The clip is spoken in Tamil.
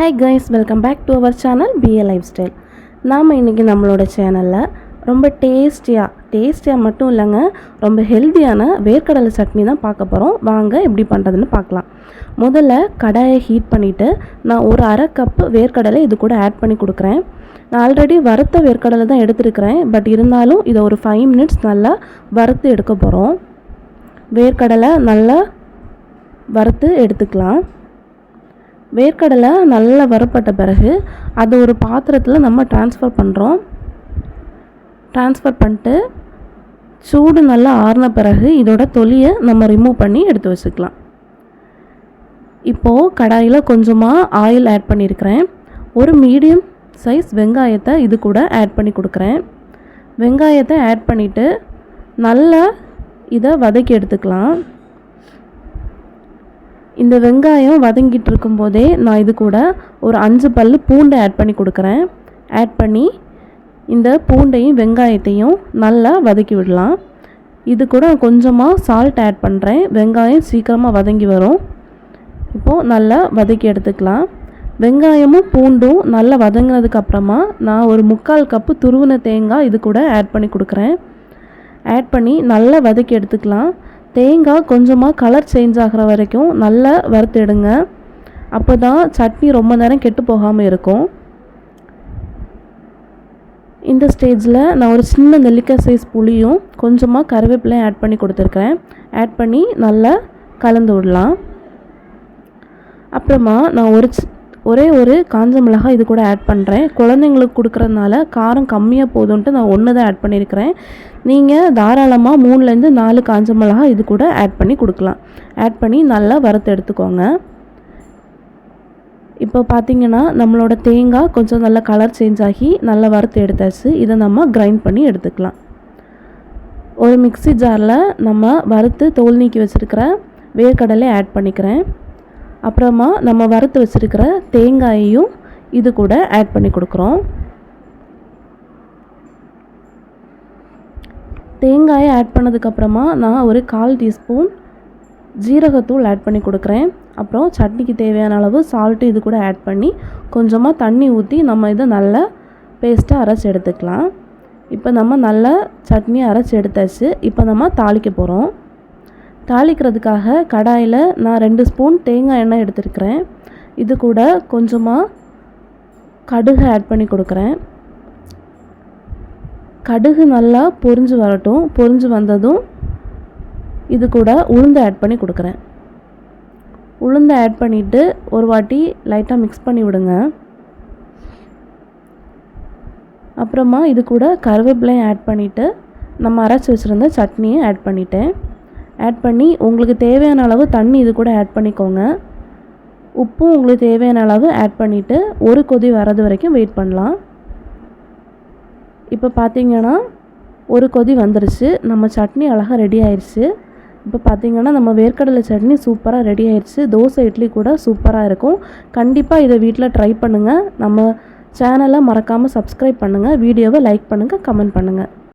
Hi guys welcome back to our channel PA life style நாம் இன்றைக்கி நம்மளோட சேனலில் ரொம்ப டேஸ்டியாக டேஸ்டியாக மட்டும் இல்லைங்க ரொம்ப ஹெல்த்தியான வேர்க்கடலை சட்னி தான் பார்க்க போகிறோம் வாங்க எப்படி பண்ணுறதுன்னு பார்க்கலாம். முதல்ல கடாயை ஹீட் பண்ணிவிட்டு நான் ஒரு அரை கப்பு வேர்க்கடலை இது கூட ஆட் பண்ணி கொடுக்குறேன். நான் ஆல்ரெடி வறுத்த வேர்க்கடலை தான் எடுத்துருக்கிறேன் பட் இருந்தாலும் இதை ஒரு ஃபைவ் மினிட்ஸ் நல்லா வறுத்து எடுக்க போகிறோம் வேர்க்கடலை நல்லா வறுத்து எடுத்துக்கலாம். வேர்க்கடலை நல்லா வறுப்பட்ட பிறகு அதை ஒரு பாத்திரத்தில் நம்ம ட்ரான்ஸ்ஃபர் பண்ணுறோம் ட்ரான்ஸ்ஃபர் பண்ணிட்டு சூடு நல்லா ஆறின பிறகு இதோட தொலியை நம்ம ரிமூவ் பண்ணி எடுத்து வச்சுக்கலாம். இப்போது கடாயில் கொஞ்சமாக ஆயில் ஆட் பண்ணியிருக்கிறேன் ஒரு மீடியம் சைஸ் வெங்காயத்தை இது கூட ஆட் பண்ணி கொடுக்குறேன். வெங்காயத்தை ஆட் பண்ணிவிட்டு நல்லா இதை வதக்கி எடுத்துக்கலாம். இந்த வெங்காயம் வதங்கிட்டு இருக்கும்போதே நான் இது கூட ஒரு அஞ்சு பல் பூண்டை ஆட் பண்ணி கொடுக்குறேன். ஆட் பண்ணி இந்த பூண்டையும் வெங்காயத்தையும் நல்லா வதக்கி விடலாம். இது கூட கொஞ்சமாக சால்ட் ஆட் பண்ணுறேன் வெங்காயம் சீக்கிரமாக வதங்கி வரும். இப்போது நல்லா வதக்கி எடுத்துக்கலாம். வெங்காயமும் பூண்டும் நல்லா வதங்கினதுக்கப்புறமா நான் ஒரு முக்கால் கப்பு துருவின தேங்காய் இது கூட ஆட் பண்ணி கொடுக்குறேன். ஆட் பண்ணி நல்லா வதக்கி எடுத்துக்கலாம். தேங்காய் கொஞ்சமாக கலர் சேஞ்ச் ஆகிற வரைக்கும் நல்லா வறுத்துடுங்க. அப்போ தான் சட்னி ரொம்ப நேரம் கெட்டு போகாமல் இருக்கும். இந்த ஸ்டேஜில் நான் ஒரு சின்ன நெல்லிக்காய் சைஸ் புளியும் கொஞ்சமாக கருவேப்பிலையும் ஆட் பண்ணி கொடுத்துருக்கேன். ஆட் பண்ணி நல்லா கலந்து விடலாம். அப்புறமா நான் ஒரு ஒரே ஒரு காஞ்ச மிளகாய் இது கூட ஆட் பண்ணுறேன் குழந்தைங்களுக்கு கொடுக்குறதுனால காரம் கம்மியாக போதும்ன்ட்டு நான் ஒன்று தான் ஆட் பண்ணியிருக்கிறேன் நீங்கள் தாராளமாக மூணுலேருந்து நாலு காஞ்ச மிளகாய் இது கூட ஆட் பண்ணி கொடுக்கலாம். ஆட் பண்ணி நல்லா வறுத்து எடுத்துக்கோங்க. இப்போ பார்த்தீங்கன்னா நம்மளோட தேங்காய் கொஞ்சம் நல்லா கலர் சேஞ்ச் ஆகி நல்லா வறுத்து எடுத்தாச்சு. இதை நம்ம கிரைண்ட் பண்ணி எடுத்துக்கலாம். ஒரு மிக்சி ஜாரில் நம்ம வறுத்து தோல் நீக்கி வச்சுருக்கிற வேர்க்கடலை ஆட் பண்ணிக்கிறேன். அப்புறமா நம்ம வறுத்து வச்சுருக்கிற தேங்காயையும் இது கூட ஆட் பண்ணி கொடுக்குறோம். தேங்காயை ஆட் பண்ணதுக்கப்புறமா நான் ஒரு கால் டீஸ்பூன் ஜீரகத்தூள் ஆட் பண்ணி கொடுக்குறேன். அப்புறம் சட்னிக்கு தேவையான அளவு சால்ட்டு இது கூட ஆட் பண்ணி கொஞ்சமாக தண்ணி ஊற்றி நம்ம இதை நல்லா பேஸ்ட்டாக அரைச்சி எடுத்துக்கலாம். இப்போ நம்ம நல்லா சட்னி அரைச்சி எடுத்தாச்சு. இப்போ நம்ம தாளிக்க போகிறோம் தாளிக்கிறதுக்காக கடாயில் நான் ரெண்டு ஸ்பூன் தேங்காய் எண்ணெய் எடுத்துருக்கிறேன். இது கூட கொஞ்சமாக கடுகு ஆட் பண்ணி கொடுக்குறேன். கடுகு நல்லா பொரிஞ்சு வரட்டும். பொரிஞ்சு வந்ததும் இது கூட உளுந்து ஆட் பண்ணி கொடுக்குறேன். உளுந்து ஆட் பண்ணிவிட்டு ஒரு வாட்டி லைட்டாக மிக்ஸ் பண்ணி விடுங்க. அப்புறமா இது கூட கருவேப்பிலையும் ஆட் பண்ணிவிட்டு நம்ம அரைச்சி வச்சுருந்த சட்னியை ஆட் பண்ணிட்டேன். ஆட் பண்ணி உங்களுக்கு தேவையான அளவு தண்ணி இது கூட ஆட் பண்ணிக்கோங்க. உப்பும் உங்களுக்கு தேவையான அளவு ஆட் பண்ணிவிட்டு ஒரு கொதி வரது வரைக்கும் வெயிட் பண்ணலாம். இப்போ பார்த்தீங்கன்னா ஒரு கொதி வந்துருச்சு. நம்ம சட்னி அழகாக ரெடி ஆயிடுச்சு இப்போ பார்த்தீங்கன்னா நம்ம வேர்க்கடலை சட்னி சூப்பராக ரெடி ஆயிடுச்சு தோசை இட்லி கூட சூப்பராக இருக்கும். கண்டிப்பாக இதை வீட்டில் ட்ரை பண்ணுங்கள் நம்ம சேனலை மறக்காமல் சப்ஸ்கிரைப் பண்ணுங்கள் வீடியோவை லைக் பண்ணுங்கள் கமெண்ட் பண்ணுங்கள்